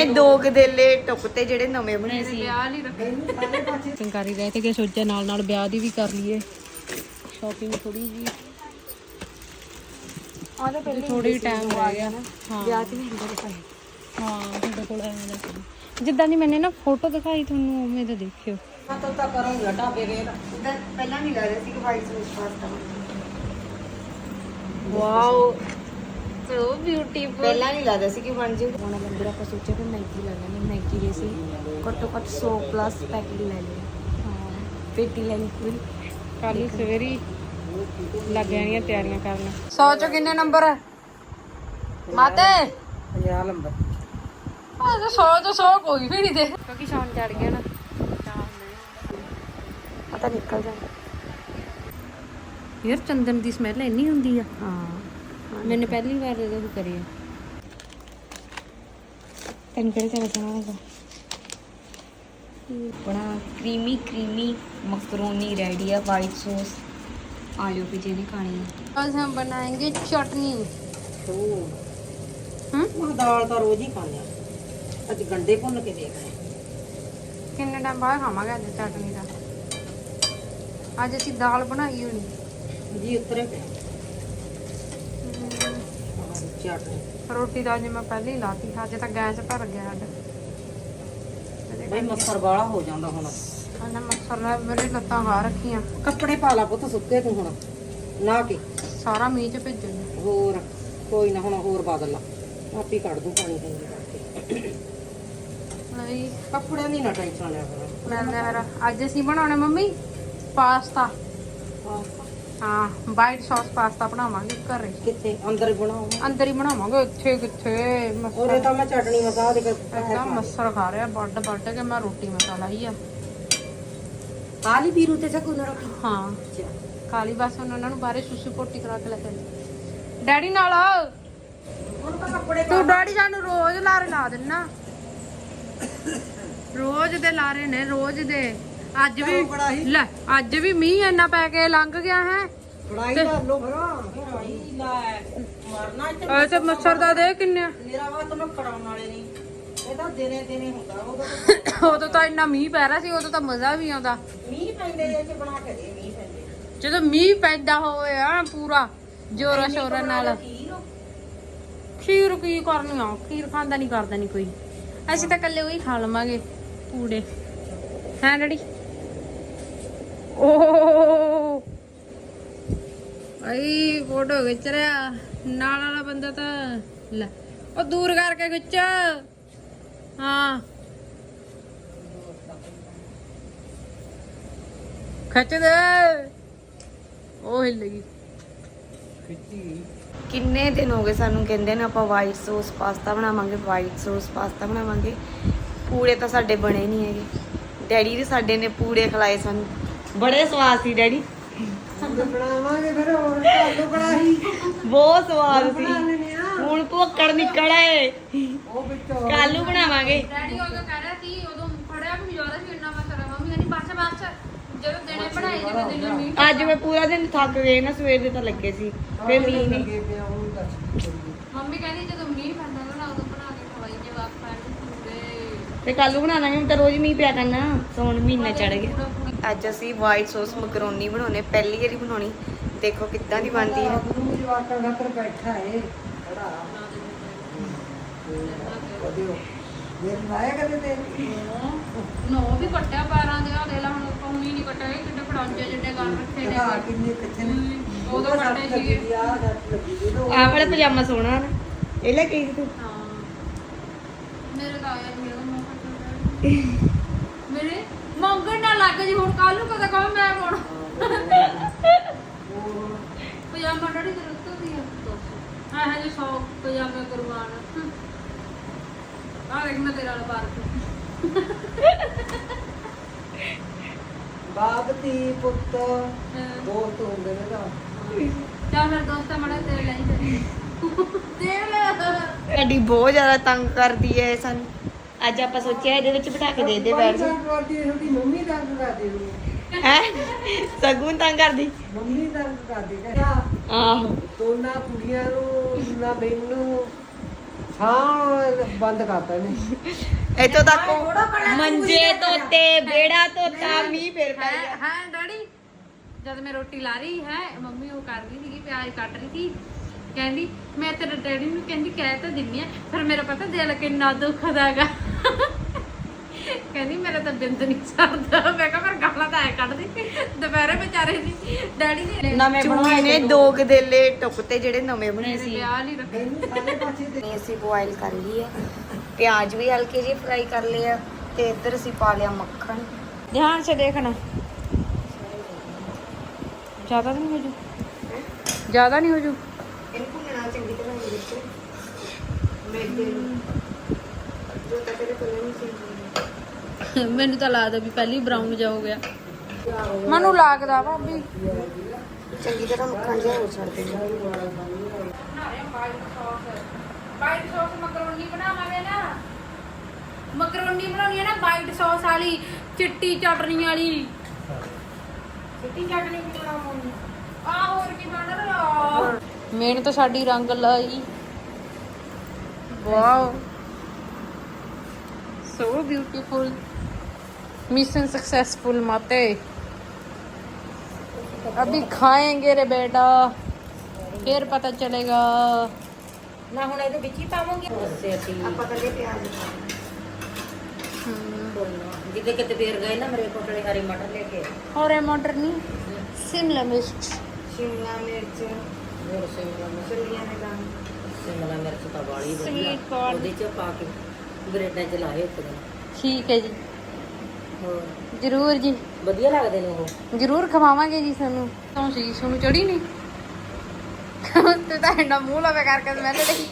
ਇਹਨੇ ਦੋ ਗਦੇਲੇ ਟੁੱਕਤੇ ਜਿਹੜੇ ਨਵੇਂ ਬਣੇ ਸੀ। ਵਿਆਹ ਲਈ ਰੱਖੇ। ਚੰਕਾਰੀ ਰਹਿ ਤੇ ਕਿ ਸੋਚਿਆ ਨਾਲ ਨਾਲ ਵਿਆਹ ਦੀ ਵੀ ਕਰ ਲਈਏ। ਸ਼ਾਪਿੰਗ ਥੋੜੀ ਜੀ। ਆਹ ਤਾਂ ਥੋੜੀ ਟਾਈਮ ਰਹਿ ਗਿਆ ਹਾਂ। ਵਿਆਹ ਤੇ ਨਹੀਂ ਹੁੰਦੇ ਪਏ ਹਾਂ ਤੁਹਾਡੇ ਕੋਲ ਐਵੇਂ ਦਾ। ਜਿੱਦਾਂ ਦੀ ਮੈਨੇ ਨਾ ਫੋਟੋ ਦਿਖਾਈ ਤੁਹਾਨੂੰ ਉਵੇਂ ਦਾ ਦੇਖਿਓ। ਪਹਿਲਾਂ ਨਹੀਂ ਲੱਗਦਾ ਸੀ ਕਿ white sauce pasta. Wow so beautiful ਪਹਿਲਾਂ ਨਹੀਂ ਲੱਗਦਾ ਸੀ ਕਿ ਬਣ ਜੂ। ਹੁਣ ਲੰਬਰ ਆਪਾਂ ਸੋਚਿਆ ਕਿ ਮੈਗੀ ਲੈ ਲੈਣੀ ਮੈਗੀ ਦੇ ਸੀ ਘੱਟੋ ਘੱਟ 100 ਪਲੱਸ ਪੈਕੇਟ ਲੈ ਲਏ। ਹਾਂ ਪੇਟੀ ਲੈ ਲਈ ਪੂਰੀ ਕੱਲ ਸਵੇਰੇ ਲੱਗ ਜਾਣੀਆਂ ਤਿਆਰੀਆਂ ਕਰਨ। 100 ਚ ਕਿੰਨੇ ਨੰਬਰ ਮਾਤੇ। 50 ਨੰਬਰ। ਆ ਤਾਂ 100 ਤੋਂ 100 ਕੋਈ ਵੀ ਨਹੀਂ ਦੇ। ਕਿਉਂਕਿ ਸ਼ਾਮ ਚੜ ਗਿਆ ਨਾ। ਪਤਾ ਨਿਕਲ ਜਾਂਦਾ। ਯਾਰ ਚੰਦਨ ਦੀ ਸਮੈਲ ਇੰਨੀ ਹੁੰਦੀ ਆ। ਹਾਂ। ਮੈਨੇ ਪਹਿਲੀ ਵਾਰ ਇਹਦਾ ਵੀ ਕਰੀ ਆ ਤੈਨੂੰ ਕਿਹੜੇ ਤਰ੍ਹਾਂ ਸੋਹਣਾ ਲੱਗਾ ਬੜਾ ਕਰੀਮੀ ਕਰੀਮੀ ਮਕਰੋਨੀ ਰੈਡੀ ਆ ਵਾਈਟ ਸੌਸ ਆਲੂ ਵੀ ਜਿਹਨੇ ਖਾਣੀ ਹੈ आज हम बनाएंगे चटनी ਹੁਣ ਦਾਲ ਤਾਂ ਰੋਜ਼ ਹੀ ਖਾਂਦੇ ਆ ਅੱਜ ਗੰਡੇ ਭੁੰਨ ਕੇ ਦੇਖਦੇ ਕਿੰਨੇ ਟਾਈਮ ਬਾਅਦ ਖਾਵਾਂਗੇ ਅੱਜ ਚਟਨੀ ਦਾ ਅੱਜ ਅਸੀਂ ਦਾਲ ਬਣਾਈ ਹੋਣੀ ਆ ਜੀ ਉਤਰੇ ਪਏ ਚਟਨੀ ਰੋਟੀ ਤਾਂ ਅੱਜ ਮੈਂ ਪਹਿਲੇ ਹੀ ਲਾਤੀ ਅੱਜ ਤਾਂ ਗੈਸ ਭਰ ਗਿਆ ਸਾਡਾ ਬਈ ਮੱਛਰ ਵਾਲਾ ਹੋ ਜਾਂਦਾ ਹੁਣ। ਅੱਜ ਮੱਛਰ ਨੇ ਮੇਰੇ ਲੱਤਾਂ ਖਾ ਰੱਖੀਆਂ। ਕੱਪੜੇ ਪਾ ਲਾ ਪੁੱਤ ਸੁੱਕੇ ਤੂੰ ਹੁਣ ਨਾ ਕੇ। ਸਾਰਾ ਮੀਂਹ ਚ ਭਿੱਜ ਗਿਆ ਹੋਰ ਕੋਈ ਨਾ ਹੁਣ ਹੋਰ ਬਦਲ ਲਾ। ਆਪੀ ਕੱਢ ਦੂੰ ਪਾਣੀ ਚੰਗੀ ਕਰਕੇ। ਨਹੀਂ। ਕੱਪੜਿਆਂ ਦੀ ਨਾ ਟੈਨਸ਼ਨ ਲਿਆ ਕਰ। ਮੈਂ ਫਿਰ ਅੱਜ ਅਸੀਂ ਬਣਾਉਣਾ ਮੰਮੀ ਪਾਸਤਾ। ਹਾਂ ਵਾਈਟ ਸੌਸ ਪਾਸਤਾ ਬਣਾਵਾਂਗੇ ਘਰੇ। ਕਿੱਥੇ? ਅੰਦਰ ਬਣਾਓ। ਅੰਦਰ ਹੀ ਬਣਾਵਾਂਗੇ ਇੱਥੇ ਕਿੱਥੇ? ਉਹਦੇ ਮੱਛਰ ਤਾਂ ਮੈਂ ਚਟਨੀ ਮਸਾ ਦੇ ਏਦਾਂ ਮੱਛਰ ਖਾ ਰਿਹਾ ਵੱਡ ਵੱਡ ਕੇ ਮੈਂ ਰੋਟੀ ਮਸਾਲਾ ਹੀ ਆ। ਕਾਲੀ ਵੀਰੂ ਤੇ ਸਕੂ ਨਾ ਰੋਟੀ। ਹਾਂ। ਕਾਲੀ ਬਸ ਹੁਣ ਉਹਨਾਂ ਨੂੰ ਬਾਰੇ ਸੁਸੂ ਪੋਟੀ ਕਰਾ ਕੇ ਲੈ ਡੈਡੀ ਨਾਲ। ਤਾਂ ਕੱਪੜੇ ਤੂੰ ਡੈਡੀ ਸਾਨੂੰ ਰੋਜ਼ ਲਾਰੇ ਲਾ ਦਿੰਨਾ। ਰੋਜ਼ ਦੇ ਲਾਰੇ ਨੇ ਰੋਜ਼ ਦੇ। ਅੱਜ ਵੀ ਲੈ ਅੱਜ ਵੀ ਮੀਂਹ ਇੰਨਾ ਪੈ ਕੇ ਲੰਘ ਗਿਆ ਹੈ। ਫੜਾਈ ਕਰ ਲੋ ਭਰਾ ਫੜਾਈ ਲੈ ਮਰਨਾ ਤੇ ਮੱਛਰ ਦਾ ਦੇ ਕਿੰਨੇ। ਮੇਰਾ ਵਾ ਤੁਹਾਨੂੰ ਖੜਾਉਣ ਵਾਲੇ ਨਹੀਂ। ਇਹ ਤਾਂ ਦਿਨੇ ਦਿਨੇ ਹੁੰਦਾ ਉਦੋਂ ਉਦੋਂ ਤਾਂ ਇੰਨਾ ਮੀਂਹ ਪੈ ਰਿਹਾ ਸੀ ਉਦੋਂ ਤਾਂ ਮਜ਼ਾ ਵੀ ਆਉਂਦਾ। ਮੀਂਹ ਪੈਂਦੇ ਜੇ ਚ ਬਣਾ ਕੇ ਦੇ ਮੀਂਹ ਪੈਂਦੇ। ਜਦੋਂ ਮੀਂਹ ਪੈਂਦਾ ਹੋਵੇ ਆ ਪੂਰਾ ਜੋਰਾ ਸ਼ੋਰਾ ਨਾਲ। ਖੀਰ। ਕੀ ਕਰਨੀ ਆ ਖੀਰ ਖਾਂਦਾ ਨਹੀਂ ਕਰਦਾ ਨਹੀਂ ਕੋਈ। ਅਸੀਂ ਤਾਂ ਕੱਲੇ ਉਹੀ ਖਾ ਲਵਾਂਗੇ ਪੂੜੇ। ਹਾਂ ਡੈਡੀ? ਓ ਆਈ ਫੋਟੋ ਖਿੱਚ ਰਿਹਾ। ਨਾਲ ਵਾਲਾ ਬੰਦਾ ਤਾਂ ਲੈ। ਉਹ ਦੂਰ ਕਰਕੇ ਖਿੱਚ। ਹਾਂ। ਖਿੱਚ ਦੇ। ਉਹ ਹਿੱਲ ਗਈ। ਕਿੰਨੇ ਦਿਨ ਹੋ ਗਏ ਸਾਨੂੰ ਕਹਿੰਦੇ ਨੇ ਆਪਾਂ ਵਾਈਟ ਸੌਸ ਪਾਸਤਾ ਬਣਾਵਾਂਗੇ ਵਾਈਟ ਸੌਸ ਪਾਸਤਾ ਬਣਾਵਾਂਗੇ। ਪੂੜੇ ਤਾਂ ਸਾਡੇ ਬਣੇ ਨਹੀਂ ਹੈਗੇ। ਡੈਡੀ ਵੀ ਸਾਡੇ ਨੇ ਪੂੜੇ ਖਿਲਾਏ ਸਾਨੂੰ। ਬੜੇ ਸਵਾਦ ਸੀ ਡੈਡੀ। ਬਣਾਵਾਂਗੇ ਫਿਰ ਹੋਰ ਕਾਲੂ ਕੜਾਹੀ ਬਹੁਤ ਸਵਾਦ ਸੀ। ਹੁਣ ਭੁੱਕੜ ਨਿਕਲ ਆਏ। ਉਹ ਵਿੱਚੋਂ। ਕਾਲੂ ਬਣਾਵਾਂਗੇ। ਡੈਡੀ ਉਦੋਂ ਕਹਿ ਰਿਹਾ ਸੀ ਉਦੋਂ ਫੜਿਆ ਵੀ ਜ਼ਿਆਦਾ ਸੀ ਇੰਨਾ ਮਸਰਾ ਮੰਮੀ ਕਹਿੰਦੀ ਬਸ ਬਸ ਜਦੋਂ ਦਿਨੇ ਬਣਾਈ ਜਦੋਂ ਦਿਨੇ ਮੀਂਹ ਅੱਜ ਮੈਂ ਪੂਰਾ ਦਿਨ ਥੱਕ ਗਏ ਨਾ ਸਵੇਰ ਦੇ ਤਾਂ ਲੱਗੇ ਸੀ। ਫਿਰ ਮੀਂਹ ਨੇ। ਲੱਗੇ ਪਿਆ ਉਹ ਦੱਸ ਮੰਮੀ ਕਹਿੰਦੀ ਜਦੋਂ ਮੀਂਹ ਪੈਂਦਾ ਨਾ ਉਦੋਂ ਬਣਾ ਕੇ ਖਵਾਈ ਜੇ ਵਾਪਸ ਪੂਰੇ ਤੇ ਕਾਲੂ ਬਣਾ ਲਾਂਗੇ ਹੁਣ ਤਾਂ ਰੋਜ਼ ਮੀਂਹ ਪਿਆ ਕਰਨਾ ਸੌਣ ਮਹੀਨਾ ਚੜ ਗਿਆ ਅੱਜ ਅਸੀਂ ਵਾਈਟ ਸੌਸ ਮਕਰੋਨੀ ਬਣਾਉਣੇ ਪਹਿਲੀ ਵਾਰੀ ਬਣਾਉਣੀ। ਦੇਖੋ ਕਿੱਦਾਂ ਦੀ ਬਣਦੀ ਹੈ। ਗੁਰੂ ਜਵਾਕਾਂ ਦਾ ਕਰ ਬੈਠਾ ਏ। ਖੜਾ ਕਦਿਓ ਇਹ ਲਾਇਆ ਕਦੇ ਤੇ? ਨੋ ਵੀ ਕੱਟਿਆ ਪੈਰਾਂ ਦੇ ਆ ਦੇ ਲਾ ਹੁਣ ਕੌਣੀ ਨਹੀਂ ਕੱਟਿਆ ਇਹ ਕਿੱਡੇ ਫੜਾਂਜੇ ਜਿੱਡੇ ਗੱਲ ਰੱਖੇ ਨੇ ਹਾਂ ਕਿੰਨੇ ਕਿੱਥੇ ਨੇ? ਉਦੋਂ ਕੱਟੇ ਸੀਗੇ। ਆ ਜੱਟ ਲੱਗੀ ਜੀ ਆਹ ਵਾਲਾ ਪਜਾਮਾ ਸੋਹਣਾ ਨਾ। ਇਹ ਲੈ ਕੇ ਤੂੰ। ਹਾਂ। ਮੇਰੇ ਤਾਂ ਆਇਆ ਮੇਰੇ ਮੂੰਹ ਕੱਟਿਆ ਮੇਰੇ ਮੰਗਣ ਨਾ ਲੱਗ ਜੀ ਹੁਣ ਕੱਲ ਨੂੰ ਕਦੇ ਕਹਾਂ ਮੈਂ ਹੁਣ ਪਜਾਮਾ ਡੜੀ ਤੇ ਰੁੱਤ ਦੀ ਆ। ਆਹ ਜੇ ਸੌ ਪਜਾਮੇ ਕੁਰਬਾਨ। ਆ ਦੇਖ ਮੈਂ ਤੇਰਾ ਵਾਲਾ ਪਾਰਕ ਬਾਪ ਦੀ ਪੁੱਤ ਦੋਸਤ ਹੁੰਦੇ ਨੇ ਤਾਂ ਚੱਲ ਫਿਰ ਦੋਸਤਾਂ ਮੜਾ ਤੇਰੇ ਲਈ ਤੇ ਦੇਖ ਲੈ ਗੱਡੀ ਬਹੁਤ ਜ਼ਿਆਦਾ ਤੰਗ ਕਰਦੀ ਹੈ ਸਾਨੂੰ। ਅੱਜ ਆਪਾਂ ਸੋਚਿਆ ਇਹਦੇ ਵਿੱਚ ਬਿਠਾ ਕੇ ਦੇ ਦੇ ਬੈਠ ਜਾ। ਕਰਦੀ ਛੋਟੀ ਮੰਮੀ ਦਾ ਕਰਦੀ ਹੋਣੀ ਹੈ। ਸਗੂਨ ਤੰਗ ਕਰਦੀ। ਮੰਮੀ ਦਾ ਕਰਦੀ ਆਹੋ। ਦੋਨਾਂ ਕੁੜੀਆਂ ਨੂੰ ਨਾ ਮੈਨੂੰ ਹਾਂ ਬੰਦ ਕਰਤਾ ਇਹਨੇ। ਇੱਥੋਂ ਤੱਕ ਮੰਜੇ ਧੋਤੇ ਬੇੜਾ ਧੋਤਾ ਮੀਂਹ ਫੇਰ ਪੈ ਗਿਆ। ਹੈ ਡੈਡੀ ਜਦ ਮੈਂ ਰੋਟੀ ਲਾ ਰਹੀ ਹੈ ਮੰਮੀ ਉਹ ਕਰ ਰਹੀ ਸੀਗੀ ਪਿਆਜ਼ ਕੱਟ ਰਹੀ ਸੀ। ਕਹਿੰਦੀ ਮੈਂ ਤੇਰੇ ਡੈਡੀ ਨੂੰ ਕਹਿੰਦੀ ਕਹਿ ਤਾਂ ਦਿੰਨੀ ਆ ਫਿਰ ਮੇਰਾ ਪਤਾ ਦਿਲ ਕਿੰਨਾ ਦੁਖਦਾਗਾ। ਕਹਿੰਦੀ ਮੇਰਾ ਤਾਂ ਬਿੰਦ ਨਹੀਂ ਸਰਦਾ। ਮੈਂ ਕਿਹਾ ਪਰ ਗਾਲਾਂ ਤਾਂ ਐ ਕੱਢਦੀ। ਦੁਪਹਿਰੇ ਵਿਚਾਰੇ ਦੀ ਡੈਡੀ ਨੇ ਨਵੇਂ ਬਣਾਏ ਨੇ ਦੋ। ਗਦੇਲੇ ਟੁਕਤੇ ਜਿਹੜੇ ਨਵੇਂ ਬਣੇ ਸੀ। ਵਿਆਹ ਲਈ ਰੱਖੇ। ਨਹੀਂ ਅਸੀਂ ਬੋਇਲ ਕਰ ਲਈ ਹੈ ਪਿਆਜ਼ ਵੀ ਹਲਕੇ ਜਿਹੇ ਫਰਾਈ ਕਰ ਲਏ ਆ ਤੇ ਇੱਧਰ ਅਸੀਂ ਪਾ ਲਿਆ ਮੱਖਣ। ਧਿਆਨ ਸੇ ਦੇਖਣਾ। ਜ਼ਿਆਦਾ ਨਹੀਂ ਹੋ ਜੂ। ਜ਼ਿਆਦਾ ਨਹੀਂ ਹੋ ਜੂ? ਚੰਗੀ ਤਰ੍ਹਾਂ ਜੋ ਨਹੀਂ ਮੈਨੂੰ ਤਾਂ ਲੱਗਦਾ ਵੀ ਪਹਿਲੀ ਬਰਾਊਨ ਜਾ ਹੋ ਗਿਆ। ਮੈਨੂੰ ਲੱਗਦਾ ਭਾਬੀ ਚੰਗੀ ਤਰ੍ਹਾਂ ਮੱਖਣ ਜਿਹਾ ਹੋ ਛੱਡ ਦੇ ਵਾਈਟ ਸੌਸ ਮਕਰੋਨੀ ਬਣਾਵਾਂਗੇ ਨਾ। ਮਕਰੋਨੀ ਬਣਾਉਣੀ ਹੈ ਨਾ ਵਾਈਟ ਸੌਸ ਵਾਲੀ ਚਿੱਟੀ ਚਟਨੀ ਵਾਲੀ। ਚਿੱਟੀ ਚਟਨੀ ਵੀ ਬਣਾਵਾਂਗੇ? ਆ ਹੋਰ ਕੀ ਬਣ ਰਿਹਾ ਮੇਨ ਤਾਂ ਸਾਡੀ ਰੰਗ ਲਾਈ wow so beautiful mission successful माते अभी खाएंगे रे बेटा फिर पता चलेगा ਨਾ ਹੁਣ ਇਹਦੇ ਵਿੱਚ ਹੀ ਪਾਵਾਂਗੇ ਉਸੇ ਅਸੀਂ ਆਪਾਂ ਕੱਲੇ ਪਿਆਜ਼ ਜਿੱਦੇ ਕਿਤੇ ਫੇਰ ਗਏ ਨਾ ਮੇਰੇ ਕੋਟਲੇ ਹਰੀ ਮਟਰ ਲੈ ਕੇ और है मटर नहीं शिमला मिर्च ਸ਼ਿਮਲਾ ਮਿਰਚ। ਹੋਰ ਸ਼ਿਮਲਾ ਮਿਰਚ। ਚੁੱਲੀਆਂ ਦੇ ਦਾਣੇ ਸ਼ਿਮਲਾ ਮਿਰਚ ਤਾਂ ਵਾਲੀ ਵਧੀਆ। Sweet corn. ਉਹਦੇ ਚ ਪਾ ਕੇ ਗ੍ਰੇਟਾਂ ਚ ਲਾਏ ਇੱਕ ਦਿਨ। ਠੀਕ ਹੈ ਜੀ। ਹੋਰ? ਜ਼ਰੂਰ ਜੀ। ਵਧੀਆ ਲੱਗਦੇ ਨੇ ਉਹ? ਜ਼ਰੂਰ ਖਵਾਵਾਂਗੇ ਜੀ ਸਾਨੂੰ। ਤੋਂ ਸੀ ਸਾਨੂੰ ਚੜੀ ਨਹੀਂ? ਤੂੰ ਤਾਂ ਇੰਨਾ ਮੂੰਹ ਲਵੇ ਕਰਕੇ ਮੈਂ ਤੇ ਦੇਖੀ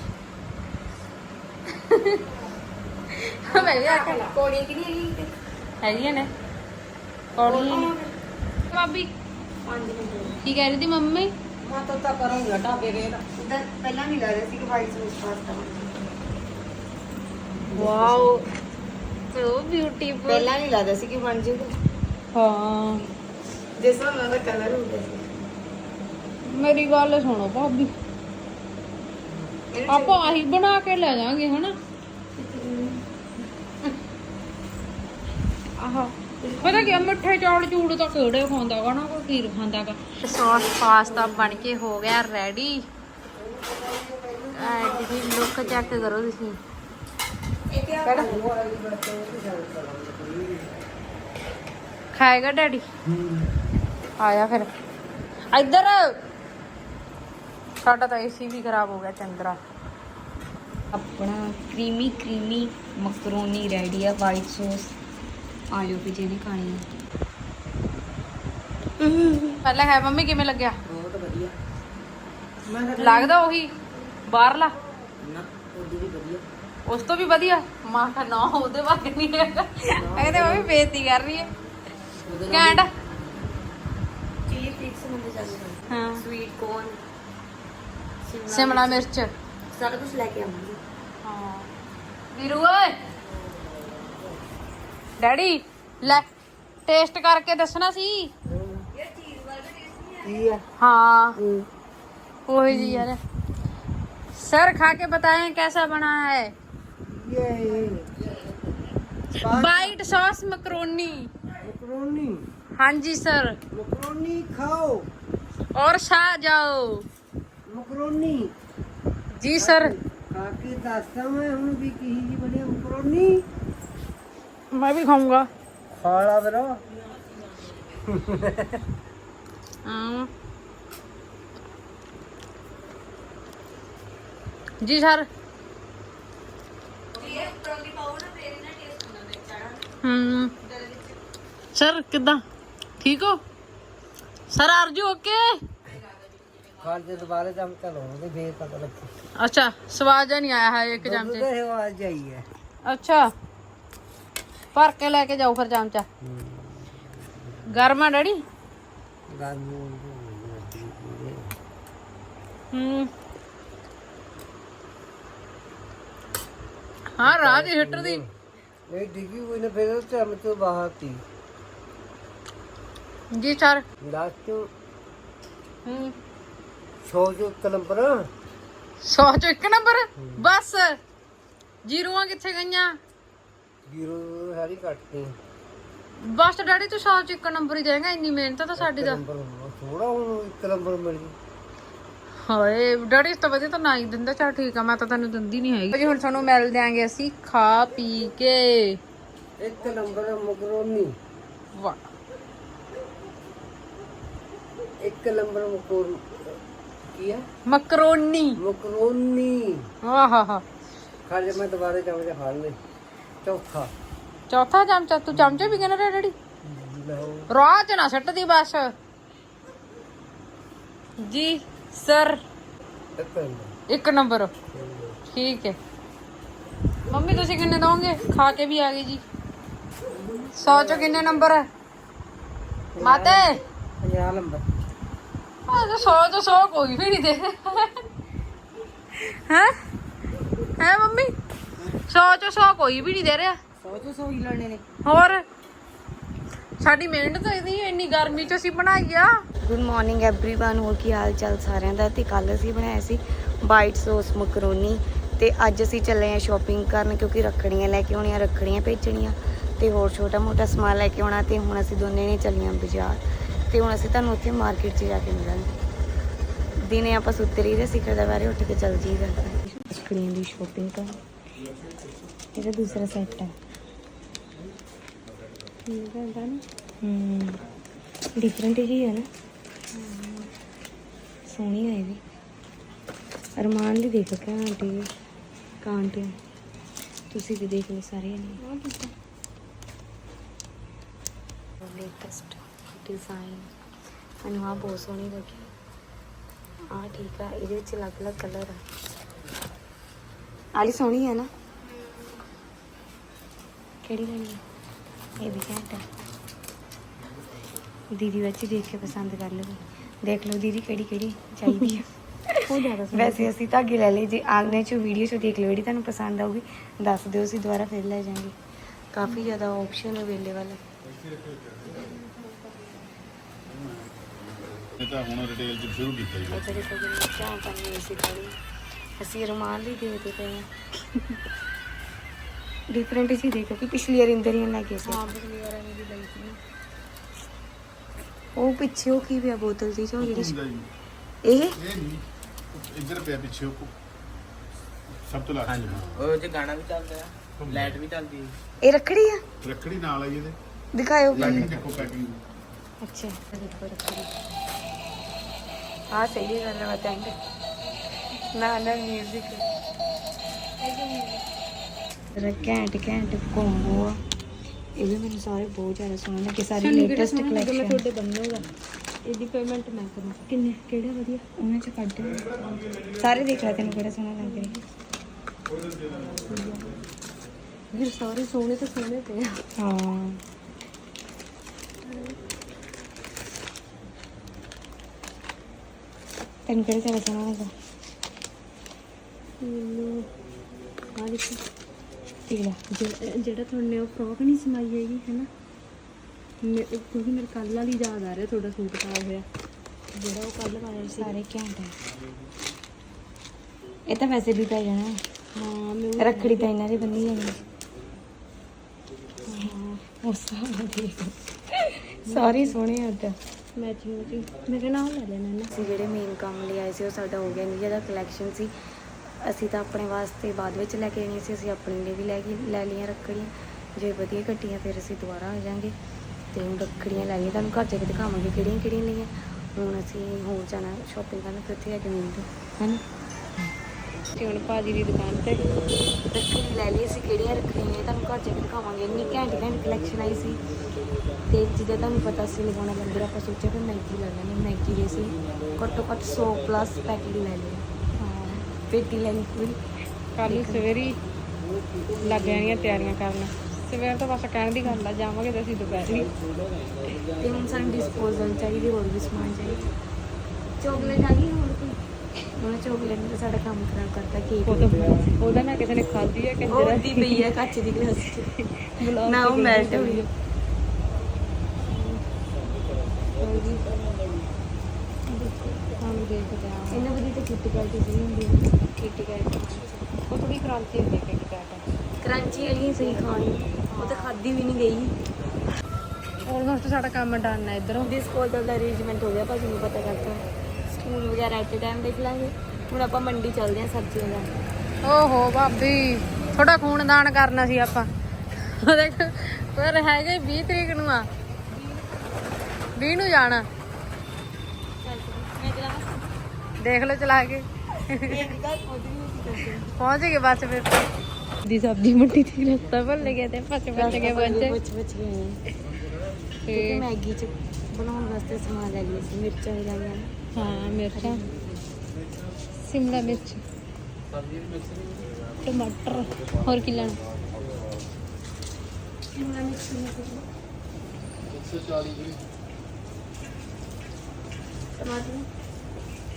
ਮੈਂ ਵੀ ਆਖਾਂ ਕੋੜੀਆਂ ਕਿਹੜੀਆਂ ਹੈਗੀਆਂ ਨੇ। ਕੌੜੀ ਭਾਬੀ। ਮਿੰਟ ਕੀ ਕਹਿ ਰਹੀ ਸੀ ਮੰਮੀ? ਮੈਂ ਤਾਂ ਤਾਂ ਕਰੂੰਗਾ ਢਾਬੇ ਨਾ ਉਧਰ ਪਹਿਲਾਂ ਨਹੀਂ ਲੱਗਦਾ ਸੀ ਕਿ white sauce pasta wow so beautiful ਪਹਿਲਾਂ ਨਹੀਂ ਲੱਗਦਾ ਸੀ ਕਿ ਬਣ ਜੂਗਾ ਹਾਂ। ਜਿਸ ਤਰ੍ਹਾਂ ਦਾ ਕਲਰ ਹੁੰਦਾ ਸੀ ਮੇਰੀ ਗੱਲ ਸੁਣੋ ਭਾਬੀ। ਆਪਾਂ ਆਹੀ ਬਣਾ ਕੇ ਲੈ ਜਾਾਂਗੇ ਹਨਾ? ਆਹਾ। ਪਤਾ ਕੀ ਮਿੱਠੇ ਚੌਲ ਚੂੜ ਤਾਂ ਕਿਹੜੇ ਖਾਂਦਾ ਗਾ ਨਾ, ਕੋਈ ਖੀਰ ਖਾਂਦਾ ਗਾ। ਸੌਸ ਪਾਸਤਾ ਬਣ ਕੇ ਹੋ ਗਿਆ ਰੈਡੀ ਐ ਜੀ ਲੁੱਕ ਚੈੱਕ ਕਰੋ ਤੁਸੀਂ। ਖਾਏਗਾ ਡੈਡੀ? ਆਇਆ ਫਿਰ। ਇੱਧਰ। ਸਾਡਾ ਤਾਂ ਏਸੀ ਵੀ ਖਰਾਬ ਹੋ ਗਿਆ ਚੰਦਰਾ। ਆਪਣਾ ਕਰੀਮੀ ਕਰੀਮੀ ਮਕਰੋਨੀ ਰੈਡੀ ਆ ਵਾਈਟ ਸੌਸ ਆਲੂ ਵੀ ਜਿਹੜੀ ਖਾਣੀ ਆ। ਪਹਿਲਾਂ ਹੈ ਮੰਮੀ ਕਿਵੇਂ ਲੱਗਿਆ? ਬਹੁਤ ਵਧੀਆ। ਲੱਗਦਾ ਉਹੀ ਬਾਹਰਲਾ? ਨਾ ਉਹਦੀ ਵੀ ਵਧੀਆ। ਉਸ ਤੋਂ ਵੀ ਵਧੀਆ? ਮਾਂ ਕਾ ਨਾ ਉਹਦੇ ਵਰਗਾ ਨਹੀਂ ਹੈਗਾ ਇਹਦੇ ਮੰਮੀ ਬੇਇੱਜ਼ਤੀ ਕਰ ਰਹੀ ਹੈ। ਕੈਂਡ? ਚੀਜ਼ ਫਿਕਸ ਹੁੰਦੇ ਜਾਂਦੇ ਹਾਂ। ਸਵੀਟ ਕੋਰਨ ਸਿਮਲਾ ਮਿਰਚ। ਸਾਰਾ ਕੁਝ ਲੈ ਕੇ ਆਵਾਂਗੇ ਹਾਂ। ਵੀਰੂ ਓਏ! ਡੈਡੀ ਲੈ ਟੇਸਟ ਕਰਕੇ ਦੱਸਣਾ ਸੀ ਕੀ ਆ हाँ वही जी यार सर खा के बताएं कैसा बना है ਇਹ वाइट सॉस मकरोनी ਮਕਰੋਨੀ हाँ जी सर ਮਕਰੋਨੀ ਖਾਓ और खा जाओ ਮਕਰੋਨੀ जी सर ਖਾ ਕੇ ਦੱਸਦਾ ਮੈਂ ਹੁਣ ਵੀ ਕੀ ਜੀ ਬਣੀ ਮੈਂ ਵੀ ਖਾਊਂਗਾ। ਖਾ ਲਾ ਫਿਰ। ਹਾਂ। ਜੀ ਸਰ। ਸਰ ਕਿਦਾਂ? ਠੀਕ ਹੋ? ਸਰ ਅਰਜੂ ਓਕੇ ਖਾਣ ਦੇ ਦੁਬਾਰੇ ਦਮ ਚਲਾਉਣਗੇ ਫੇਰ ਪਤਾ ਲੱਗੂ। ਅੱਛਾ ਸਵਾਦ ਨਹੀਂ ਆਇਆ ਹੈ ਇੱਕ ਜਮ ਤੇ ਅੱਛਾ। ਭਰ ਕੇ ਲੈ ਕੇ ਜਾਓ ਫਿਰ ਚਮਚਾ। ਗਰਮ ਆ ਡੈਡੀ? ਹੂੰ। ਹਾਂ ਰਾਜ ਹਿੱਟਰ ਦੀ ਇਹ ਡਿੱਗੀ ਹੋਈ ਨੇ ਫਿਰ ਚਮਚ ਤੋਂ ਬਾਹਰ ਤੀ ਜੀ ਸਰ। ਦੱਸ ਤੂੰ ਹੂੰ। ਸੌ ਜੋ ਇੱਕ ਨੰਬਰ ਸੌ ਚੋਂ ਇੱਕ ਨੰਬਰ ਬਸ। ਜੀਰੂਆਂ ਕਿੱਥੇ ਗਈਆਂ? ਜ਼ੀਰੋ ਬਸ ਡੈਡੀ ਤੂੰ ਸੌ ਚ ਇੱਕ ਨੰਬਰ ਹੀ ਦੇਗਾ ਇੰਨੀ ਮਿਹਨਤ ਤਾਂ ਸਾਡੀ ਦਾ ਨੰਬਰ ਥੋੜਾ ਹੁਣ ਇੱਕ ਨੰਬਰ ਮਿਲ ਗਈ ਹਾਏ ਡੈਡੀ ਇਸ ਤੋਂ ਵਧੀਆ ਤਾਂ ਨਾ ਹੀ ਦਿੰਦਾ। ਚਲ ਠੀਕ ਆ ਮੈਂ ਤਾਂ ਤੈਨੂੰ ਦਿੰਦੀ ਨਹੀਂ ਹੈਗੀ। ਜੀ ਹੁਣ ਤੁਹਾਨੂੰ ਮਿਲ ਦਿਆਂਗੇ ਅਸੀਂ ਖਾ ਪੀ ਕੇ। ਇੱਕ ਨੰਬਰ ਮਕਰੋਨੀ। ਵਾਹ। ਇੱਕ ਨੰਬਰ ਮਕਰੋਨੀ ਕੀ ਹੈ ਮਕਰੋਨੀ। ਮਕਰੋਨੀ। ਆਹਾਹਾ ਖਾ ਜੇ ਮੈਂ ਦੁਬਾਰਾ ਚਮਚਾ ਫੜ ਲੈ ਚੌਥਾ ਚੌਥਾ ਚਮਚਾ ਤੂੰ ਚਮਚੇ ਵੀ ਕਹਿੰਦਾ ਡੈਡੀ ਲਓ ਰਾਹ ਚ ਨਾ ਸੱਟ ਦੀ ਬਸ ਜੀ ਸਰ ਇੱਕ ਨੰਬਰ ਇੱਕ ਨੰਬਰ ਠੀਕ ਹੈ ਮੰਮੀ ਤੁਸੀਂ ਕਿੰਨੇ ਦੋਗੇ ਖਾ ਕੇ ਵੀ ਆ ਗਏ ਜੀ 100 ਚੋਂ ਕਿੰਨੇ ਨੰਬਰ ਹੈ ਮਾਤੇ 50 ਨੰਬਰ ਆ ਤਾਂ 100 ਤੋਂ 100 ਕੋਈ ਵੀ ਨਹੀਂ ਦੇ ਹੈ ਹੈ ਮੰਮੀ 100 ਚੋਂ 100 ਕੋਈ ਵੀ ਨਹੀਂ ਦੇ ਰਿਹਾ ਸੌ ਤੋਂ ਸੌ ਹੀ ਲੈਣੇ ਨੇ ਹੋਰ ਸਾਡੀ ਮਿਹਨਤ ਤਾਂ ਇਹਦੀ ਇੰਨੀ ਗਰਮੀ ਚ ਅਸੀਂ ਬਣਾਈ ਆ ਗੁੱਡ ਮਾਰਨਿੰਗ एवरीवन ਹੋਰ ਕੀ ਹਾਲ ਚਾਲ ਸਾਰਿਆਂ ਦਾ ਤੇ ਕੱਲ ਅਸੀਂ ਬਣਾਇਆ ਸੀ ਵਾਈਟ ਸੌਸ ਮਕਰੋਨੀ ਤੇ ਅੱਜ ਅਸੀਂ ਚੱਲੇ ਆ ਸ਼ਾਪਿੰਗ ਕਰਨ ਕਿਉਂਕਿ ਰੱਖੜੀਆਂ ਲੈ ਕੇ ਆਉਣੀਆਂ ਰੱਖੜੀਆਂ ਭੇਜਣੀਆਂ ਤੇ ਹੋਰ ਛੋਟਾ ਮੋਟਾ ਸਮਾਨ ਲੈ ਕੇ ਆਉਣਾ ਤੇ ਹੁਣ ਅਸੀਂ ਦੋਨੇ ਨੇ ਚੱਲੀਆਂ ਬਾਜ਼ਾਰ ਤੇ ਹੁਣ ਅਸੀਂ ਤੁਹਾਨੂੰ ਉੱਥੇ ਮਾਰਕੀਟ 'ਚ ਜਾ ਕੇ ਮਿਲਾਂਗੇ ਦਿਨੇ ਆਪਾਂ ਸੁੱਤੇ ਰਹੀ ਤੇ ਸਿੱਖਰ ਦਾ ਬਾਰੇ ਉੱਠ ਕੇ ਚੱਲ ਜੀਦਾ ਰੱਖੜੀਆਂ ਦੀ ਸ਼ਾਪਿੰਗ ਕਰਨ ਇਹਦਾ ਦੂਸਰਾ ਸੈੱਟ ਹੈ। ਹੂੰ ਡਿਫਰੈਂਟ ਜੀ ਹੈ ਨਾ। ਸੋਹਣੀ ਹੈ ਇਹ ਵੀ। ਅਰਮਾਨ ਦੀ ਦੇਖ ਕੇ ਆਂਟੀ ਕਾਂਟੀ ਤੁਸੀਂ ਵੀ ਦੇਖ ਲਓ ਸਾਰੇ ਨੇ। ਲੇਟੈਸਟ ਡਿਜ਼ਾਈਨ ਮੈਨੂੰ ਆ ਬਹੁਤ ਸੋਹਣੀ ਲੱਗੀ। ਆ ਠੀਕ ਆ ਇਹਦੇ ਵਿੱਚ ਅਲੱਗ-ਅਲੱਗ ਕਲਰ ਆ। ਆਲੀ ਸੋਹਣੀ ਹੈ ਨਾ। ਕਿਹੜੀ ਲੈਣੀ ਹੈ ਇਹ ਵੀ ਘੈਂਟ ਹੈ ਦੀਦੀ ਵਿੱਚ ਦੇਖ ਕੇ ਪਸੰਦ ਕਰ ਲਓ। ਦੇਖ ਲਓ ਦੀਦੀ ਕਿਹੜੀ ਕਿਹੜੀ ਚਾਹੀਦੀ ਹੈ ਉਹ ਜ਼ਿਆਦਾ ਵੈਸੇ ਅਸੀਂ ਧਾਗੇ ਲੈ ਲਏ। ਜੇ ਆਗਨੇ ਚ ਵੀਡੀਓ ਚ ਦੇਖ ਲਓ ਜਿਹੜੀ ਤੁਹਾਨੂੰ ਪਸੰਦ ਆਊਗੀ ਦੱਸ ਦਿਓ ਅਸੀਂ ਦੁਬਾਰਾ ਫਿਰ ਲੈ ਜਾਾਂਗੇ ਕਾਫੀ ਜ਼ਿਆਦਾ ਆਪਸ਼ਨ ਅਵੇਲੇਬਲ ਹੈ ਇਹ ਤਾਂ ਹੁਣ ਰਿਟੇਲ ਚ ਸ਼ੁਰੂ ਕੀਤਾ ਜੀ ਚਾਹ ਪਾਣੀ ਥੋੜੀ ਅਸੀਂ ਰੁਮਾਲ ਹੀ ਦੇਖਦੇ ਪਏ ਜੀ ਦੇਖੋ ਕਿ ਪਿਛਲੀ ਵਾਰ ਇੰਦਰੀਆਂ ਲੈ ਕੇ ਸੀ ਹਾਂ ਪਿਛਲੀ ਵਾਰ ਐਵੇਂ ਦੀ ਲਈ ਸੀ। ਉਹ ਪਿੱਛੇ ਉਹ ਕੀ ਪਿਆ ਬੋਤਲ ਦੀ ਚੋਂ ਜਿਹੜੀ ਜੀ ਇਹ? ਇਹ ਨਹੀਂ। ਇੱਧਰ ਪਿਆ ਪਿੱਛੇ ਉਹ ਸਭ ਤੋਂ ਲਾਸਟ ਉਹ ਚ ਗਾਣਾ ਵੀ ਚੱਲਦਾ ਆ ਲਾਈਟ ਵੀ ਚੱਲਦੀ ਹੈ ਇਹ ਰੱਖੜੀ ਆ? ਰੱਖੜੀ ਨਾਲ ਆਈ ਇਹਦੇ। ਦਿਖਾਇਓ। ਪੈਕਿੰਗ ਦੇਖੋ ਪੈਕਿੰਗ ਅੱਛਾ। ਦੇਖੋ ਰੱਖੜੀ। ਆ ਸਹੀ ਗੱਲ ਹੈ ਬਤੈਂਡ ਨਾ ਨਾ 뮤 직 ਘੈਂਟ ਘੈਂਟ ਕੋਂਬੋ ਆ। ਇਹ ਵੀ ਮੈਨੂੰ ਸਾਰੇ ਬਹੁਤ ਜ਼ਿਆਦਾ ਸੋਹਣੇ ਲੱਗੇ ਸਾਰੇ ਲੇਟੈਸਟ ਕਲੈਕਸ਼ਨ ਬੰਨੂਗਾ ਇਹਦੀ ਪੇਮੈਂਟ ਮੈਂ ਕਰੂੰ। ਕਿੰਨੇ? ਕਿਹੜਾ ਵਧੀਆ? ਉਹਨਾਂ ਚ ਕੱਢ ਦਿਓ। ਸਾਰੇ ਦੇਖ ਲੈ ਤੈਨੂੰ ਕਿਹੜਾ ਸੋਹਣਾ ਲੱਗ ਰਿਹਾ। ਫਿਰ ਸਾਰੇ ਸੋਹਣੇ ਤੇ ਸੋਹਣੇ ਆ। ਹਾਂ। ਤੈਨੂੰ ਕਿਹੜਾ ਸੋਹਣਾ ਲੱਗਾ? ਮੈਨੂੰ ਆ ਦੇਖੋ। ਪੀਲਾ ਜਿਹੜਾ ਜਿਹੜਾ ਤੁਹਾਡੇ ਉਹ ਫਰੋਕ ਨਹੀਂ ਸਮਾਈ ਹੈਗੀ ਹੈ ਨਾ ਮੈਂ ਕਿਉਂਕਿ ਮੇਰੇ ਕੱਲ ਵਾਲੀ ਯਾਦ ਆ ਰਿਹਾ ਤੁਹਾਡਾ ਸੂਟ ਪਾਇਆ ਹੋਇਆ। ਜਿਹੜਾ ਉਹ ਕੱਲ ਪਾਇਆ ਸੀ। ਸਾਰੇ ਘੈਂਟ ਹੈ ਇਹ ਤਾਂ ਵੈਸੇ ਵੀ ਪੈ ਜਾਣਾ। ਹਾਂ ਮੈਂ ਉਹ ਰੱਖੜੀ ਤਾਂ ਇਹਨਾਂ ਦੀ ਬੰਨੀ ਜਾਣੀ ਹਾਂ। ਉਸ ਨਾਲ ਦੇਖ। ਸਾਰੇ ਸੋਹਣੇ ਆ ਉੱਧਰ ਮੈਚਿੰਗ ਮੈਚਿੰਗ ਮੇਰੇ ਨਾਲ ਲੈ ਲੈਣਾ ਨਾ। ਜਿਹੜੇ ਮੇਨ ਕੰਮ ਲਈ ਆਏ ਸੀ ਉਹ ਸਾਡਾ ਹੋ ਗਿਆ ਨਹੀਂ ਜਿਹਦਾ ਕਲੈਕਸ਼ਨ ਸੀ। ਅਸੀਂ ਤਾਂ ਆਪਣੇ ਵਾਸਤੇ ਬਾਅਦ ਵਿੱਚ ਲੈ ਕੇ ਆਉਣੀ ਸੀ, ਅਸੀਂ ਆਪਣੇ ਲਈ ਵੀ ਲੈ ਕੇ ਲੈ ਲਈਆਂ ਰੱਖੜੀਆਂ। ਜੇ ਵਧੀਆ ਕੱਟੀਆਂ, ਫਿਰ ਅਸੀਂ ਦੁਬਾਰਾ ਆ ਜਾਾਂਗੇ। ਤੇ ਹੁਣ ਰੱਖੜੀਆਂ ਲੈ ਲਈਆਂ। ਤੁਹਾਨੂੰ ਘਰ ਜਾ ਕੇ ਦਿਖਾਵਾਂਗੇ ਕਿਹੜੀਆਂ ਕਿਹੜੀਆਂ ਲਈਆਂ। ਹੁਣ ਅਸੀਂ ਹੋਰ ਜਾਣਾ ਸ਼ਾਪਿੰਗ ਕਰਨ, ਫਿਰ ਉੱਥੇ ਜਾ ਕੇ ਮਿਲਦੇ ਹਾਂ। ਹੈਨਾ? ਤੇ ਹੁਣ ਭਾਜੀ ਦੀ ਦੁਕਾਨ ਤੇ ਰੱਖੜੀ ਲੈ ਲਈ ਅਸੀਂ ਕਿਹੜੀਆਂ ਰੱਖੜੀਆਂ? ਨੇ ਤੁਹਾਨੂੰ ਘਰ ਜਾ ਕੇ ਦਿਖਾਵਾਂਗੇ। ਇੰਨੀ ਘੈਂਟ ਘੈਂਟ ਕਲੈਕਸ਼ਨ ਆਈ ਸੀ। ਤੇ ਜਿੱਦਾਂ ਤੁਹਾਨੂੰ ਪਤਾ ਸੀ, ਲਗਾਉਣਾ ਲੰਗਰ ਆਪਾਂ ਸੋਚਿਆ ਕਿ ਮੈਗੀ ਲੈ ਲੈਣੀ ਮੈਗੀ ਦੇ ਸੀ ਘੱਟੋ ਘੱਟ 100 ਪਲੱਸ ਪੈਕੇਟ ਲੈ ਲਏ। ਪੇਟੀ ਲੈਣੀ ਪੂਰੀ। ਕੱਲ ਸਵੇਰੇ ਹੀ ਲੱਗ ਜਾਣੀਆਂ ਤਿਆਰੀਆਂ ਕਰਨ। ਸਵੇਰ ਤੋਂ ਬਸ ਕਹਿਣ ਦੀ ਗੱਲ ਆ ਜਾਵਾਂਗੇ ਤੇ ਅਸੀਂ ਦੁਪਹਿਰ ਤੇ ਹੁਣ ਸਾਨੂੰ ਡਿਸਪੋਜ਼ਲ ਚਾਹੀਦੀ ਹੋਰ ਵੀ ਸਮਾਨ ਚਾਹੀਦਾ। ਚੋਕਲੇਟ ਆ ਗਈ ਹੋਰ ਕੋਈ? ਹੁਣ ਚੋਕਲੇਟ ਨੇ ਤਾਂ ਸਾਡਾ ਕੰਮ ਖਰਾਬ ਕਰਤਾ ਕੇਕ ਉਹ ਤਾਂ ਉਹਦਾ ਨਾ ਕਿਸੇ ਨੇ ਖਾਧੀ ਹੈ ਕਿ ਉਹ ਦੀ। ਪਈ ਹੈ ਕੱਚ ਦੀ ਗਲਾਸ ਚ। ਨਾ ਉਹ ਮੈਲਟ ਹੋਈ ਹੈ ਹੁਣ ਦੇਖਦੇ ਆ। ਇਹਨਾਂ ਕਿੱਟ ਕੈਟ ਹੀ ਹੁੰਦੀ ਹੈ ਕਿੱਟੀ ਕੈਟ ਉਹ ਥੋੜੀ ਕ੍ਰਾਂਤੀ ਹੁੰਦੀ ਹੈ ਕਿ ਕੈਟ ਕਰੰਚੀ ਵਾਲੀ ਸਹੀ ਖਾਣੀ। ਉਹ ਤਾਂ ਖਾਦੀ ਵੀ ਨਹੀਂ ਗਈ। ਆਲਮੋਸਟ ਸਾਡਾ ਕੰਮ ਡਨ ਹੈ ਇਧਰੋਂ। ਡਿਸਪੋਜ਼ਲ ਦਾ ਅਰੇਂਜਮੈਂਟ ਹੋ ਗਿਆ ਭਾਜੀ ਨੂੰ ਪਤਾ ਕਰਤਾ ਸਕੂਲ ਵਗੈਰਾ ਐਟ ਟਾਈਮ ਦੇਖ ਲਾਂਗੇ। ਹੁਣ ਆਪਾਂ ਮੰਡੀ ਚੱਲਦੇ ਹਾਂ ਸਬਜ਼ੀਆਂ ਦਾ। ਓਹੋ ਭਾਬੀ ਥੋੜਾ ਖੂਨਦਾਨ ਕਰਨਾ ਸੀ ਆਪਾਂ। ਦੇਖ ਪਰ ਹੈਗੇ 20 ਤਰੀਕ ਨੂੰ ਆ। 20 ਨੂੰ ਜਾਣਾ। ਦੇਖ ਲਓ ਚਲਾ ਕੇ ਪਹੁੰਚ ਗਏ ਬਸ ਫਿਰ ਦੀ ਸਬਜ਼ੀ ਮੁੱਠੀ ਤੇ ਰਸਤਾ ਭੁੱਲ ਗਏ ਤੇ ਪੱਛ ਪੱਛ ਕੇ ਪਹੁੰਚੇ ਬਚ ਬਚ ਗਏ ਤੇ ਤੇ ਮੈਗੀ ਚ ਬਣਾਉਣ ਵਾਸਤੇ ਸਮਾਨ ਲੈ ਲਈ ਸੀ ਮਿਰਚਾਂ ਵੀ ਲਾਈਆਂ ਨੇ। ਹਾਂ ਮਿਰਚਾਂ ਸਿਮਲਾ ਮਿਰਚ ਟਮਾਟਰ ਹੋਰ ਕੀ ਲੈਣਾ ਸ਼ਿਮਲਾ ਮਿਰਚ ਵੀ ਸੀ। 140 ਦੀ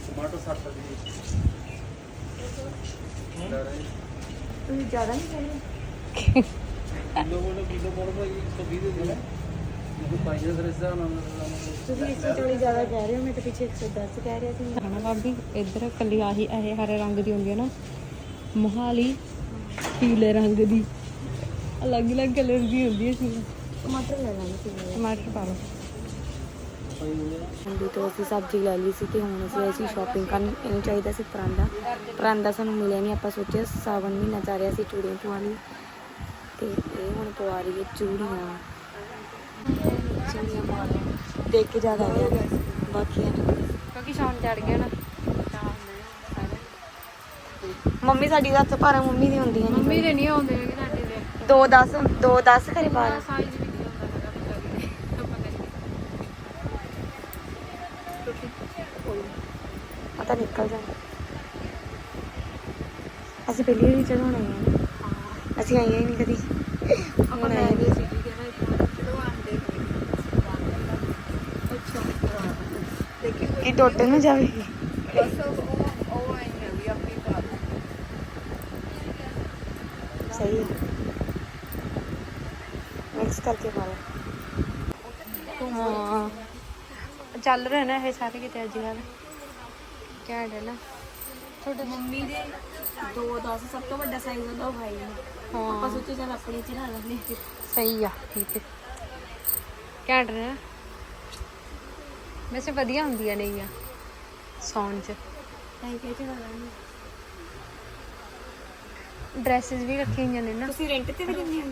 ਟਮਾਟਰ ਟਮਾਟਰ 60 ਦੀ ਤੁਸੀਂ ਜ਼ਿਆਦਾ ਨਹੀਂ ਖਾਣੇ ਕਿਲੋ ਬੋਲੋ ਕਿਲੋ ਬੋਲੋ ਭਾਈ 120 ਦੇ ਦੇ ਮੈਨੂੰ ਪਾਈਏ ਸਰ ਇਸ ਦਾ ਨਾਮ ਤੁਸੀਂ 140 ਜ਼ਿਆਦਾ ਕਹਿ ਰਹੇ ਹੋ ਮੈਂ ਤਾਂ ਪਿੱਛੇ 110 ਕਹਿ ਰਿਹਾ ਸੀ। ਖਾਣਾ ਭਾਬੀ ਇੱਧਰ ਕੱਲੀ ਆਹੀ ਇਹ ਹਰੇ ਰੰਗ ਦੀ ਹੁੰਦੀ ਹੈ ਨਾ ਮੋਹਾਲੀ ਪੀਲੇ ਰੰਗ ਦੀ। ਅਲੱਗ ਅਲੱਗ ਕਲਰ ਦੀ ਹੁੰਦੀ ਹੈ ਸੀ ਟਮਾਟਰ ਲੈ ਲਾਂਗੇ ਟਮਾਟਰ ਪਾ ਲਓ। ਮੰਡੀ ਤੋਂ ਅਸੀਂ ਸਬਜ਼ੀ ਲੈ ਲਈ ਸੀ ਤੇ ਹੁਣ ਅਸੀਂ ਆਏ ਸੀ ਸ਼ਾਪਿੰਗ ਕਰਨ। ਇਹਨੂੰ ਚਾਹੀਦਾ ਸੀ ਪਰਾਂਦਾ। ਪਰਾਂਦਾ ਸਾਨੂੰ ਮਿਲਿਆ ਨਹੀਂ ਆਪਾਂ ਸੋਚਿਆ ਸਾਵਨ ਮਹੀਨਾ ਚੱਲ ਰਿਹਾ ਸੀ ਚੂੜੀਆਂ ਪਵਾ ਲਈ। ਤੇ ਇਹ ਹੁਣ ਪਵਾ ਰਹੀ ਹੈ ਚੂੜੀਆਂ। ਚੂੜੀਆਂ ਪਵਾ ਲਈ ਦੇਖ ਕੇ ਜ਼ਿਆਦਾ ਆ। ਗਿਆ ਬਾਕੀਆਂ ਨੂੰ। ਕਿਉਂਕਿ ਸ਼ਾਮ ਚੜ ਗਿਆ ਨਾ। ਮੰਮੀ ਸਾਡੀ ਦਾ ਹੱਥ ਭਾਰਾ ਮੰਮੀ ਦੀ ਹੁੰਦੀਆਂ ਨੇ। ਮੰਮੀ ਦੇ ਨਹੀਂ ਆਉਂਦੇ ਹੈਗੇ ਸਾਡੇ ਦੇ। ਦੋ 10 ਦੋ 10 ਕਰੇ ਬਾਰਾਂ ਸਾਈਜ਼ ਵੀ ਨਹੀਂ ਆਉਂਦਾ ਹੈਗਾ ਵਿਚਾਰੀ ਦੇ ਆਪਾਂ ਕਰੀਏ ਪਤਾ ਨਿਕਲ ਜਾਣਾ ਅਸੀਂ ਪਹਿਲੀ ਵਾਰੀ ਚੜਾਉਣਾ ਹੈ ਅਸੀਂ ਆਈਆਂ ਹੀ ਨਹੀਂ ਕਦੀ ਆਪਾਂ ਲੈ ਗਏ ਸੀ ਕਿ ਨਾ ਚੜਵਾਉਣ ਦੇ ਕਿ ਟੁੱਟ ਨਾ ਜਾਵੇ ਬਸ ਉਹ ਉਹ ਆਈ ਹੈ ਵੀ ਆਪਣੀ ਪਾ ਸਹੀ ਹੈ ਮਿਕਸ ਕਰਕੇ ਪਾ ਲਓ ਹਾਂ ਚੱਲ ਰਹੇ ਨੇ ਇਹ ਸਾਰੇ ਕਿਤੇ ਅੱਜ ਕੱਲ ਘੈਂਟ ਹੈ ਨਾ। ਤੁਹਾਡੇ ਮੰਮੀ ਦੇ 2 10 ਸਭ ਤੋਂ ਵੱਡਾ ਸਾਈਜ਼ ਹੁੰਦਾ ਉਹ ਭਾਈ ਨੇ। ਆਪਾਂ ਹਾਂ। ਸੋਚਿਆ ਚੱਲ ਆਪਣੇ ਚ ਲਾ ਲੈਂਦੇ। ਸਹੀ ਆ ਠੀਕ ਹੈ। ਘੈਂਟ ਨੇ ਨਾ। ਵੈਸੇ ਵਧੀਆ ਹੁੰਦੀਆਂ ਨੇ ਇਹ ਸੌਣ ਚ। ਤਾਂ ਕਿ ਚ ਲਾ ਲੈਂਦੇ ਡਰੈਸਸ ਵੀ ਰੱਖੀਆਂ ਹੋਈਆਂ ਨੇ ਨਾ। ਤੁਸੀਂ ਰੈਂਟ ਤੇ ਵੀ ਦਿੰਦੇ ਹੋ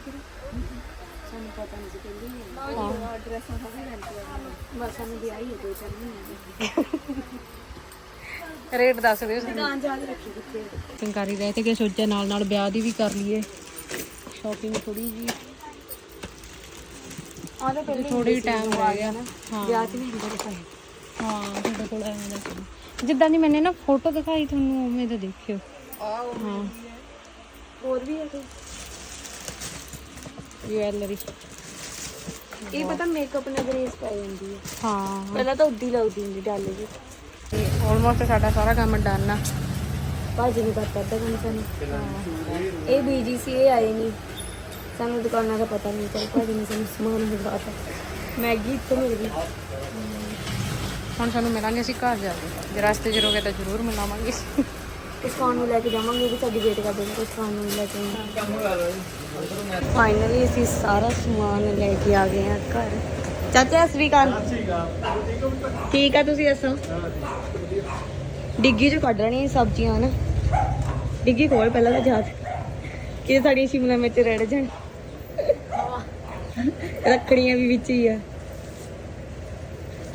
ਸਾਨੂੰ ਪਤਾ ਨਹੀਂ ਸੀ ਕਹਿੰਦੀ ਹਾਂ। ਡਰੈਸਾਂ ਸਭ ਰੈਂਟ ਤੇ ਬਸ ਸਾਨੂੰ ਵਿਆਹ ਹੀ ਹੈ ਦੋ ਚਾਰ ਮਹੀਨੇ ਰੇਟ ਦੱਸ ਦਿਓ ਦੁਕਾਨ ਜਾ ਕੇ ਰੱਖੀ ਕਿੱਥੇ ਸ਼ਾਪਿੰਗ ਕਰ ਹੀ ਰਹੇ ਤੇ ਕਿ ਸੋਚਿਆ ਨਾਲ ਨਾਲ ਵਿਆਹ ਦੀ ਵੀ ਕਰ ਲਈਏ। ਸ਼ਾਪਿੰਗ ਥੋੜੀ ਜੀ। ਆਹ ਤਾਂ ਪਹਿਲੇ ਥੋੜੀ ਟਾਈਮ ਰਹਿ ਗਿਆ। ਹਾਂ। ਵਿਆਹ ਚ ਨਹੀਂ ਹੁੰਦਾ ਕੋਈ ਹਾਂ ਤੁਹਾਡੇ ਕੋਲ ਐਵੇਂ ਦਾ ਸੀ। ਜਿੱਦਾਂ ਦੀ ਮੈਨੇ ਨਾ ਫੋਟੋ ਦਿਖਾਈ ਤੁਹਾਨੂੰ ਉਵੇਂ ਦਾ ਦੇਖਿਓ। ਹਾਂ। ਹੋਰ ਵੀ ਹੈ ਕੋਈ? ਜੁਐਲਰੀ ਇਹ ਪਤਾ ਮੇਕਅਪ ਨਾਲ ਗਰੇਸ ਪੈ ਜਾਂਦੀ ਹੈ ਹਾਂ। ਪਹਿਲਾਂ ਤਾਂ ਉੱਦੀ ਲੱਗਦੀ ਹੁੰਦੀ ਡਾਲੇ ਜੀ। ਆਲਮੋਸਟ ਸਾਡਾ ਸਾਰਾ ਕੰਮ ਡਨ ਆ। ਭਾਜੀ ਨੂੰ ਕਰਤਾ ਅੱਧਾ ਕੰਮ ਸਾਨੂੰ। ਇਹ ਬੀਜੀ ਸੀ ਇਹ ਆਏ ਨਹੀਂ। ਸਾਨੂੰ ਦੁਕਾਨਾਂ ਦਾ ਪਤਾ ਨਹੀਂ। ਚੱਲ ਭਾਜੀ ਨੇ ਸਾਨੂੰ ਸਮਾਨ ਦਿਖਾਤਾ ਮੈਗੀ ਇੱਥੋਂ ਮਿਲ ਗਈ। ਹੁਣ ਸਾਨੂੰ ਮਿਲਾਂਗੇ ਅਸੀਂ ਘਰ ਜਾ ਕੇ। ਜੇ ਰਸਤੇ 'ਚ ਰੋਗੇ ਤਾਂ ਜ਼ਰੂਰ ਮਿਲਾਵਾਂਗੇ। ਕੁਛ ਖਾਣ ਨੂੰ ਲੈ ਕੇ ਜਾਵਾਂਗੇ ਵੀ ਸਾਡੀ ਵੇਟ ਕਰਦੇ ਨੇ ਕੁਛ ਖਾਣ ਨੂੰ ਲੈ ਕੇ ਫਾਈਨਲੀ ਅਸੀਂ ਸਾਰਾ ਸਮਾਨ ਲੈ ਕੇ ਆ ਗਏ ਆ ਘਰ। ਚਾਚਾ ਸ਼੍ਰੀ ਅਕਾਲ। ਠੀਕ ਆ ਤੁਸੀਂ ਦੱਸੋ? ਡਿੱਗੀ ਚੋਂ ਕੱਢ ਲੈਣੀਆਂ ਸਬਜ਼ੀਆਂ ਨਾ ਡਿੱਗੀ ਖੋਲ ਪਹਿਲਾਂ ਤਾਂ ਜਾ ਕਿ। ਸਾਡੀਆਂ ਸ਼ਿਮਲਾ ਮਿਰਚ ਰੜ ਜਾਣ। ਰੱਖੜੀਆਂ ਵੀ ਵਿੱਚ ਹੀ ਆ।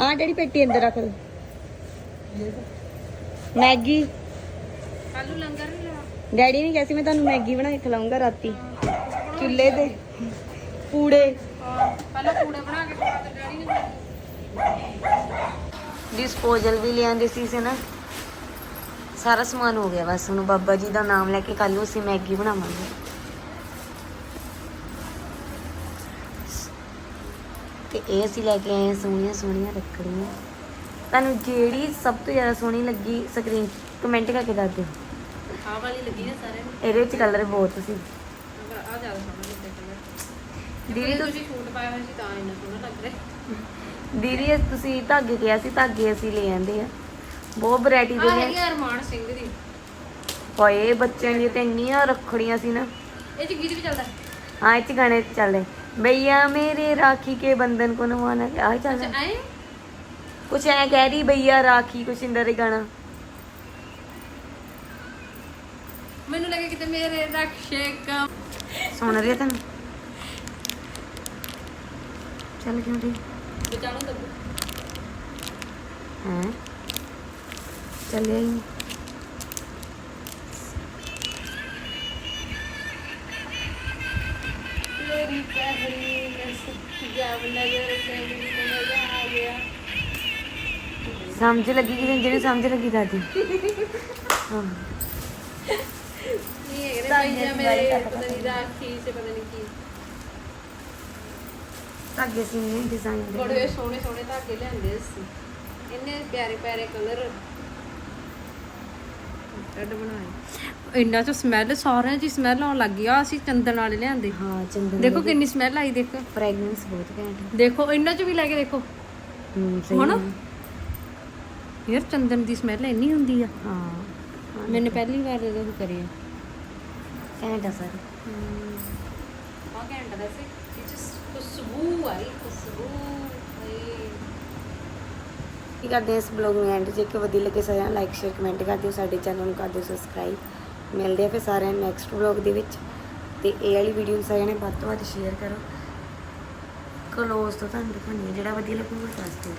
ਆ ਡੈਡੀ ਪੇਟੀ ਅੰਦਰ ਰੱਖ ਦੋ ਮੈਗੀ। ਕੱਲੂ ਲੰਗਰ ਨਹੀਂ ਡੈਡੀ ਨੇ ਕਿਹਾ ਸੀ ਮੈਂ ਤੁਹਾਨੂੰ ਮੈਗੀ ਬਣਾ ਕੇ ਖਿਲਾਉਂਗਾ ਰਾਤੀ। ਚੁੱਲ੍ਹੇ ਤੇ। ਪੂੜੇ। ਪਹਿਲਾਂ ਪੂੜੇ ਬਣਾ ਕੇ ਖਵਾ ਡੈਡੀ ਨੇ। ਡਿਸਪੋਜ਼ਲ ਵੀ ਲਿਆਂਦੇ ਸੀ ਸੀ ਨਾ ਸਾਰਾ ਸਮਾਨ ਹੋ ਗਿਆ ਬਸ ਹੁਣ ਬਾਬਾ ਜੀ ਦਾ ਨਾਮ ਲੈ ਕੇ ਕੱਲ ਨੂੰ ਅਸੀਂ ਮੈਗੀ ਬਣਾਵਾਂਗੇ। ਤੇ ਇਹ ਅਸੀਂ ਲੈ ਕੇ ਆਏ ਸੋਹਣੀਆਂ ਸੋਹਣੀਆਂ ਰੱਖੜੀਆਂ। ਤੁਹਾਨੂੰ ਜਿਹੜੀ ਸਭ ਤੋਂ ਜ਼ਿਆਦਾ ਸੋਹਣੀ ਲੱਗੀ ਸਕਰੀਨ ਕਮੈਂਟ ਕਰਕੇ ਦੱਸ ਦਿਓ। ਆਹ ਵਾਲੀ ਲੱਗੀ ਨਾ ਸਾਰਿਆਂ ਨੂੰ। ਇਹਦੇ ਵਿੱਚ ਕਲਰ ਬਹੁਤ ਸੀ। ਆ ਜ਼ਿਆਦਾ ਸੋਹਣਾ ਲੱਗਦਾ ਦੀਦੀ ਤੁਸੀਂ ਸੂਟ ਪਾਇਆ ਹੋਇਆ ਸੀ ਤਾਂ ਇੰਨਾ ਸੋਹਣਾ ਲੱਗ ਰਿਹਾ। ਦੀਦੀ ਤੁਸੀਂ ਧਾਗੇ ਕਿਹਾ ਸੀ ਧਾਗੇ ਅਸੀਂ ਲੈ ਆਂਦੇ ਆ। ਬਹੁਤ ਵੈਰਾਈਟੀ ਦੇ ਆ ਨੇ। ਹੈਗੀ ਆ ਅਰਮਾਨ ਸਿੰਘ ਦੀ। ਹੋਏ ਬੱਚਿਆਂ ਦੀ ਤੇ ਇੰਨੀਆਂ ਰੱਖੜੀਆਂ ਸੀ ਨਾ। ਇਹ ਚ ਗੀਤ ਵੀ ਚੱਲਦਾ। ਹਾਂ ਇਹ ਚ ਗਾਣੇ ਚੱਲਦੇ। ਭਈਆ ਮੇਰੇ ਰਾਖੀ ਕੇ ਬੰਧਨ ਕੋ ਨਵਾਨਾ। ਆ ਚੱਲਦਾ। ਅੱਛਾ ਐ? ਕੁਛ ਐ ਕਹਿ ਰਹੀ ਭਈਆ ਰਾਖੀ ਕੁਛ ਇੰਦਰ ਦੇ ਗਾਣਾ। ਮੈਨੂੰ ਲੱਗਾ ਕਿਤੇ ਮੇਰੇ ਰਕਸ਼ੇ ਕਮ। ਸੁਣ ਰਿਹਾ ਤੈਨੂੰ? ਚੱਲ ਕਿਉਂ ਰਹੀ ਬਚਾਣੋ ਤਬ ਹੈ? ਤੇ ਮਜ਼ਾ ਆ ਗਿਆ। ਸਮਝ ਲੱਗੀ ਕਿ ਜਿਹੜੀ ਸਮਝ ਲੱਗੀ ਦਾਦੀ? ਹਾਂ। ਨਹੀਂ ਹੈਗੇ ਭਈਆ ਮੇਰੇ ਪਤਾ ਨਹੀਂ ਰਾਖੀ ਸੇ ਪਤਾ ਨਹੀਂ ਕੀ। ਧਾਗੇ ਸੀ ਨੇ ਡਿਜ਼ਾਈਨ ਦੇ। ਬੜੇ ਸੋਹਣੇ ਸੋਹਣੇ ਧਾਗੇ ਲਿਆਂਦੇ ਸੀ। ਇੰਨੇ ਪਿਆਰੇ ਪਿਆਰੇ ਕਲਰ ਬਣਾਏ। ਇੰਨਾ ਚ ਸਮੈਲ ਸਾਰਿਆਂ ਦੀ ਸਮੈਲ ਆਉਣ ਲੱਗ ਗਈ ਆ ਅਸੀਂ ਚੰਦਨ ਵਾਲੇ ਲਿਆਂਦੇ। ਹਾਂ ਚੰਦਨ ਦੇਖੋ ਕਿੰਨੀ ਸਮੈਲ ਆਈ ਦੇਖੋ। ਫ੍ਰੈਗਨੈਂਸ ਬਹੁਤ ਘੈਂਟ ਦੇਖੋ ਇਹਨਾਂ ਚ ਵੀ ਲੈ ਕੇ ਦੇਖੋ। ਹੂੰ ਸਹੀ ਹੁਣ? ਹੈ। ਯਾਰ ਚੰਦਨ ਦੀ ਸਮੈਲ ਇੰਨੀ ਹੁੰਦੀ ਆ। ਹਾਂ। ਮੈंने ਪਹਿਲੀ ਵਾਰ ਜਦੋਂ ਉਹ ਕਰੀ ਆ ਘੈਂਟ ਆ ਸਰ। ਆ ਘੰਟਾ ਦਾ ਸੀ ਇਹ ਚ ਖੁਸ਼ਬੂ ਆਈ ਖੁਸ਼ਬੂ। ਕੀ ਕਰਦੇ ਹਾਂ ਇਸ ਬਲੌਗ ਨੂੰ ਐਂਡ ਜੇ ਕਿ ਵਧੀਆ ਲੱਗੇ ਸਾਰਿਆਂ ਨੂੰ ਲਾਈਕ ਸ਼ੇਅਰ ਕਮੈਂਟ ਕਰ ਦਿਓ। ਸਾਡੇ ਚੈਨਲ ਨੂੰ ਕਰ ਦਿਓ ਸਬਸਕ੍ਰਾਈਬ ਮਿਲਦੇ ਆ ਫਿਰ ਸਾਰਿਆਂ ਨੂੰ ਨੈਕਸਟ ਬਲੌਗ ਦੇ ਵਿੱਚ। ਤੇ ਇਹ ਵਾਲੀ ਵੀਡੀਓ ਨੂੰ ਸਾਰਿਆਂ ਨੇ ਵੱਧ ਤੋਂ ਵੱਧ ਸ਼ੇਅਰ ਕਰੋ। ਕਲੋਜ਼ ਤੋਂ ਤੁਹਾਨੂੰ ਦਿਖਾਉਣੀ ਜਿਹੜਾ ਵਧੀਆ ਲੱਗੂਗਾ ਦੱਸ ਦਿਓ।